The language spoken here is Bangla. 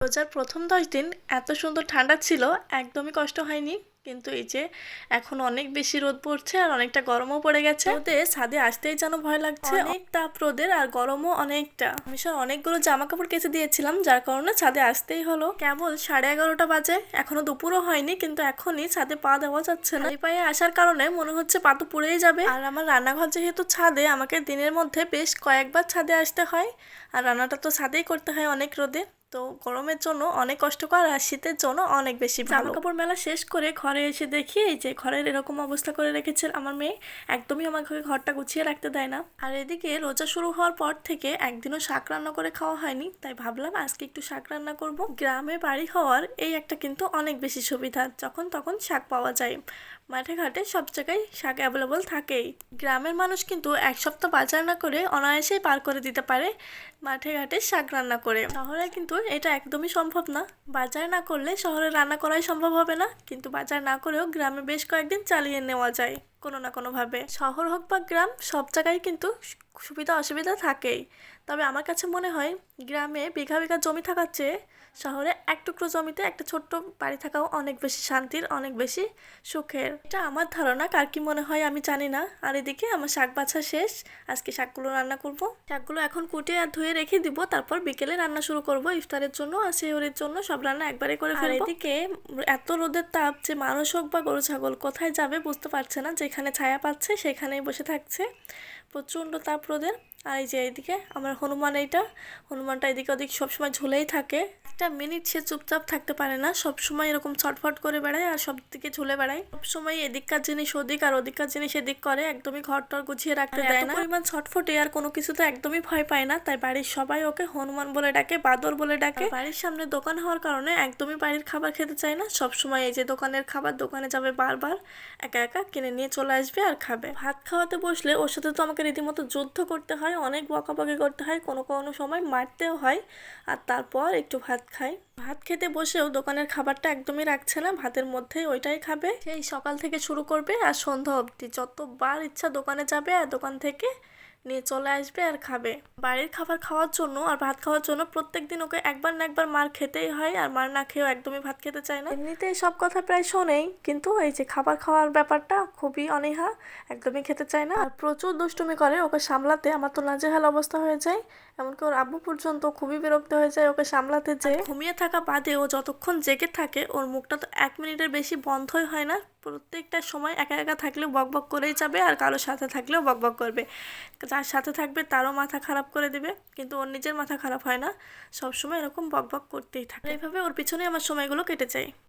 রোজার প্রথম দশ দিন এত সুন্দর ঠান্ডা ছিল একদমই কষ্ট হয়নি। কিন্তু এই যে এখন অনেক বেশি রোদ পড়ছে আর অনেকটা গরমও পড়ে গেছে। রোদে ছাদে আসতেই যেন ভয় লাগছে। অনেক তাপ রোদের আর গরমও অনেকটা। আমি সব অনেকগুলো জামা কাপড় কেচে দিয়েছিলাম যার কারণে ছাদে আসতেই হলো। কেবল সাড়ে এগারোটা বাজে এখনও দুপুরও হয়নি কিন্তু এখনই ছাদে পা দেওয়া যাচ্ছে না। পায়ে আসার কারণে মনে হচ্ছে পা তো পুড়েই যাবে। আর আমার রান্নাঘর যেহেতু ছাদে আমাকে দিনের মধ্যে বেশ কয়েকবার ছাদে আসতে হয়। আর রান্নাটা তো ছাদেই করতে হয় অনেক রোদে। তো গরমের জন্য অনেক কষ্টকর আর শীতের জন্য অনেক বেশি জামা কাপড় মেলা শেষ করে ঘরে এসে দেখি যে ঘরের এরকম অবস্থা করে রেখেছে আমার মেয়ে। একদমই আমাকে ঘরটা গুছিয়ে রাখতে দেয় না। আর এদিকে রোজা শুরু হওয়ার পর থেকে একদিনও শাক রান্না করে খাওয়া হয়নি, তাই ভাবলাম আজকে একটু শাক রান্না করব। গ্রামে বাড়ি হওয়ার এই একটা কিন্তু অনেক বেশি সুবিধা, যখন তখন শাক পাওয়া যায়। মাঠে ঘাটে সব জায়গায় শাক অ্যাভেলেবল থাকেই। গ্রামের মানুষ কিন্তু এক সপ্তাহ বাজার না করে অনায়াসেই পার করে দিতে পারে। মাঠে ঘাটে শাক রান্না করে। শহরে কিন্তু এটা একদমই সম্ভব না। বাজার না করলে শহরে রান্না করাই সম্ভব হবে না। কিন্তু বাজার না করেও গ্রামে বেশ কয়েকদিন চালিয়ে নেওয়া যায়, কোনো না কোনোভাবে। শহর হোক বা গ্রাম, সব জায়গায় কিন্তু সুবিধা অসুবিধা থাকেই। তবে আমার কাছে মনে হয় গ্রামে বিঘা বিঘা জমি থাকার চেয়ে শহরে এক টুকরো জমিতে একটা ছোট্ট বাড়ি থাকাও অনেক বেশি শান্তির অনেক বেশি সুখের। এটা আমার ধারণা কার কি মনে হয় আমি জানি না। আর এদিকে আমার শাক বাছা শেষ। আজকে শাকগুলো রান্না করব। শাকগুলো এখন কুটে আর ধুয়ে রেখে দিব। তারপর বিকেলে রান্না শুরু করব ইফতারের জন্য আর সেহরের জন্য। সব রান্না একবারে করে ফেলব। এদিকে এত রোদের তাপ যে মানুষ হোক বা গরু ছাগল কোথায় যাবে বুঝতে পারছে না। যেখানে ছায়া পাচ্ছে সেখানেই বসে থাকছে। প্রচণ্ড তাপ রোদের। আর এই যে এইদিকে আমার হনুমান এইটা হনুমানটা এদিকে ওদিক সবসময় ঝুলেই থাকে। একটা মিনিট সে চুপচাপ থাকতে পারে না সবসময় এরকম ছটফট করে বেড়ায় আর সব দিকে ঝুলে বেড়ায়। সবসময় এদিককার জিনিস ওদিক আর ওদিককার জিনিস এদিক করে একদমই ঘর টর গুছিয়ে রাখতে দেয় না। পরিমাণ ছটফটে আর কোনো কিছুতে একদমই ভয় পায় না তাই বাড়ির সবাই ওকে হনুমান বলে ডাকে বাদর বলে ডাকে। বাড়ির সামনে দোকান হওয়ার কারণে একদমই বাড়ির খাবার খেতে চায় না সবসময় এই যে দোকানের খাবার দোকানে যাবে বারবার একা একা কিনে নিয়ে চলে আসবে আর খাবে। ভাত খাওয়াতে বসলে ওর সাথে তো আমাকে রীতিমতো যুদ্ধ করতে হয় অনেক বকাবকি করতে হয় কোনো কোনো সময় মারতেও হয় আর তারপর একটু ভাত খাই ভাত খেতে বসেও দোকানের খাবারটা একদমই রাখছে না, ভাতের মধ্যে ওইটাই খাবে। সেই সকাল থেকে শুরু করবে আর সন্ধ্যা অবধি। যতবার ইচ্ছা দোকানে যাবে আর দোকান থেকে নিয়ে চলে আসবে আর খাবে। বাড়ির খাবার খাওয়ার জন্য আর ভাত খাওয়ার জন্য প্রত্যেক দিন ওকে একবার না একবার মার খেতেই হয় আর মার না খেয়েও একদমই ভাত খেতে চায় না। এমনিতে সব কথা প্রায় শোনেই, কিন্তু এই যে খাবার খাওয়ার ব্যাপারটা খুবই অনীহা, একদমই খেতে চায় না। আর প্রচুর দুষ্টুমি করে ওকে সামলাতে আমার তো নাজেহাল অবস্থা হয়ে যায়। এমনকি ওর আব্বু পর্যন্ত খুবই বিরক্ত হয়ে যায় ওকে সামলাতে যে। ঘুমিয়ে থাকা বাদে ও যতক্ষণ জেগে থাকে, ওর মুখটা তো এক মিনিটের বেশি বন্ধই হয় না। প্রত্যেকটা সময় একা একা থাকলেও বক বক করেই যাবে আর কারোর সাথে থাকলেও বক বক করবে। যার সাথে থাকবে তারও মাথা খারাপ করে দেবে, কিন্তু ওর নিজের মাথা খারাপ হয় না। সবসময় এরকম বক বক করতেই থাকে। এইভাবে ওর পিছনে আমার সময়গুলো কেটে যায়।